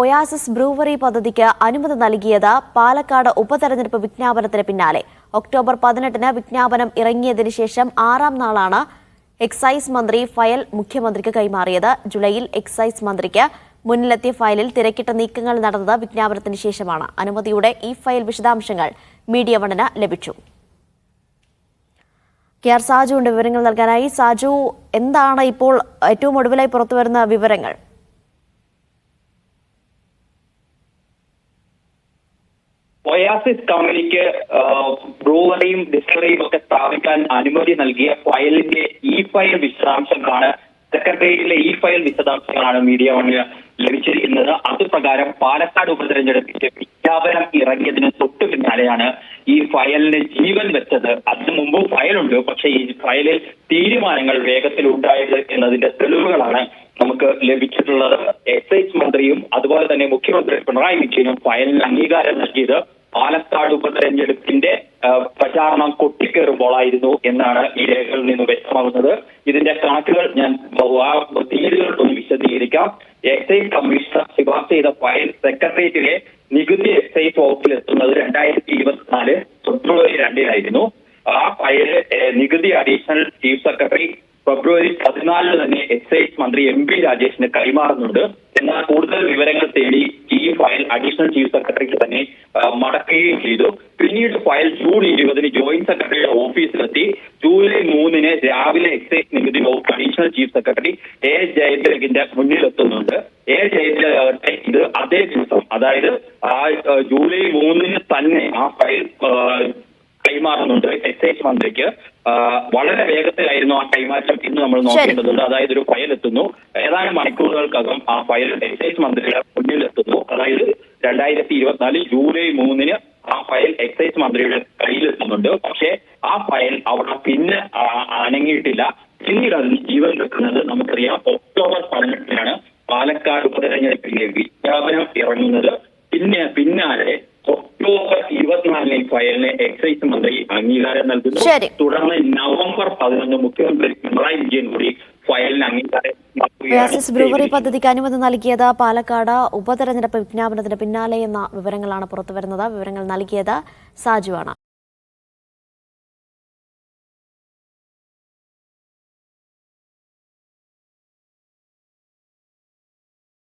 Oasis brewery പദ്ധതിക്ക് അനുമതി നൽകിയത് പാലക്കാട് ഉപതെരഞ്ഞെടുപ്പ് വിജ്ഞാപനത്തിന് പിന്നാലെ. ഒക്ടോബർ പതിനെട്ടിന് വിജ്ഞാപനം ഇറങ്ങിയതിന് ശേഷം ആറാം നാളാണ് എക്സൈസ് മന്ത്രി ഫയൽ മുഖ്യമന്ത്രിക്ക് കൈമാറിയത്. ജൂലൈയിൽ എക്സൈസ് മന്ത്രിക്ക് മുന്നിലെത്തിയ ഫയലിൽ തിരക്കിട്ട നീക്കങ്ങൾ നടന്നത് വിജ്ഞാപനത്തിന് ശേഷമാണ്. അനുമതിയുടെ ഈ ഫയൽ വിശദാംശങ്ങൾ മീഡിയ വണ്ണിന് ലഭിച്ചു. കെ ആർ സാജുവിന്റെ വിവരങ്ങൾ നൽകാനായി. സാജു എന്താണ് ഇപ്പോൾ ഏറ്റവും ഒടുവിലായി പുറത്തുവരുന്ന വിവരങ്ങൾ? ഒയാസിസ് കമ്പനിക്ക് ബ്രൂവറിയും ഡിസ്റ്ററിയും ഒക്കെ സ്ഥാപിക്കാൻ അനുമതി നൽകിയ ഫയലിന്റെ ഇ ഫയൽ വിശദാംശങ്ങളാണ് സെക്രട്ടേറിയറ്റിലെ ഇ ഫയൽ വിശദാംശങ്ങളാണ് മീഡിയ വണ്ണിന് ലഭിച്ചിരിക്കുന്നത്. അതുപ്രകാരം പാലക്കാട് ഉപതെരഞ്ഞെടുപ്പിന്റെ വിജ്ഞാപനം ഇറങ്ങിയതിന് തൊട്ടു പിന്നാലെയാണ് ഈ ഫയലിന് ജീവൻ വെച്ചത്. അതിനു മുമ്പ് ഫയലുണ്ട് പക്ഷെ ഈ ഫയലിൽ തീരുമാനങ്ങൾ വേഗത്തിൽ ഉണ്ടായത് എന്നതിന്റെ തെളിവുകളാണ് നമുക്ക് ലഭിച്ചിട്ടുള്ളത്. എക്സൈസ് മന്ത്രിയും അതുപോലെ തന്നെ മുഖ്യമന്ത്രി പിണറായി വിജയനും ഫയലിന് അംഗീകാരം നൽകിയത് പാലക്കാട് ഉപതെരഞ്ഞെടുപ്പിന്റെ പ്രചാരണം കൊട്ടിക്കേറുമ്പോളായിരുന്നു എന്നാണ് ഈ രേഖകളിൽ നിന്ന് വ്യക്തമാകുന്നത്. ഇതിന്റെ കണക്കുകൾ ഞാൻ തീയതികൾ ഒന്ന് വിശദീകരിക്കാം. എക്സൈസ് കമ്മീഷണർ ശുപാർശ ചെയ്ത ഫയൽ സെക്രട്ടേറിയറ്റിലെ നികുതി എക്സൈസ് വകുപ്പിൽ എത്തുന്നത് രണ്ടായിരത്തി ഇരുപത്തിനാല് ഫെബ്രുവരി രണ്ടിനായിരുന്നു. ആ ഫയൽ നികുതി അഡീഷണൽ ചീഫ് സെക്രട്ടറി ഫെബ്രുവരി പതിനാലിന് തന്നെ എക്സൈസ് മന്ത്രി എം പി രാജേഷിന് കൈമാറുന്നുണ്ട്. എന്നാൽ കൂടുതൽ വിവരങ്ങൾ തേടി ഈ ഫയൽ അഡീഷണൽ ചീഫ് സെക്രട്ടറിക്ക് തന്നെ മടക്കുകയും ചെയ്തു. പിന്നീട് ഫയൽ ജൂൺ ഇരുപതിന് ജോയിന്റ് സെക്രട്ടറിയുടെ ഓഫീസിലെത്തി ജൂലൈ മൂന്നിന് രാവിലെ എക്സൈസ് നികുതി വകുപ്പ് അഡീഷണൽ ചീഫ് സെക്രട്ടറി എ ജയതിലകിന്റെ മുന്നിലെത്തുന്നുണ്ട്. എ ജയതിലകട്ടെ ഇത് അതേ ദിവസം അതായത് ആ ജൂലൈ മൂന്നിന് തന്നെ ആ ഫയൽ കൈമാറുന്നുണ്ട്. എക്സൈസ് മന്ത്രിക്ക് വളരെ വേഗത്തിലായിരുന്നു ആ കൈമാറ്റം ഇന്ന് നമ്മൾ നോക്കേണ്ടതുണ്ട്. അതായത് ഒരു ഫയൽ എത്തുന്നു. ഏതാനും മണിക്കൂറുകൾക്കകം ആ ഫയൽ എക്സൈസ് മന്ത്രിയുടെ മുന്നിൽ എത്തുന്നു. അതായത് രണ്ടായിരത്തി ഇരുപത്തിനാല് ജൂലൈ മൂന്നിന് ആ ഫയൽ എക്സൈസ് മന്ത്രിയുടെ കയ്യിലെത്തുന്നുണ്ട് പക്ഷേ ആ ഫയൽ അവിടെ പിന്നെ അനങ്ങിയിട്ടില്ല. പിന്നീട് അതിന് ജീവൻ വെക്കുന്നത് നമുക്കറിയാം. ഒക്ടോബർ പതിനെട്ടിനാണ് പാലക്കാട് ഉപതെരഞ്ഞെടുപ്പിന്റെ വിജ്ഞാപനം ഇറങ്ങുന്നത്. പിന്നെ പിന്നാലെ ഒക്ടോബർ ഇരുപത്തിനാലിന് ഫയലിന് എക്സൈസ് മന്ത്രി അംഗീകാരം നൽകുന്നു. തുടർന്ന് നവംബർ പതിനൊന്ന് മുഖ്യമന്ത്രി പിണറായി വിജയൻ കൂടി ഫയലിന് അംഗീകാരം ബ്രൂവറി. പദ്ധതിക്ക് അനുമതി നൽകിയത് പാലക്കാട് ഉപതെരഞ്ഞെടുപ്പ് വിജ്ഞാപനത്തിന് പിന്നാലെ എന്ന വിവരങ്ങളാണ് പുറത്തുവരുന്നത് വിവരങ്ങൾ നൽകിയത് സാജുവാണ്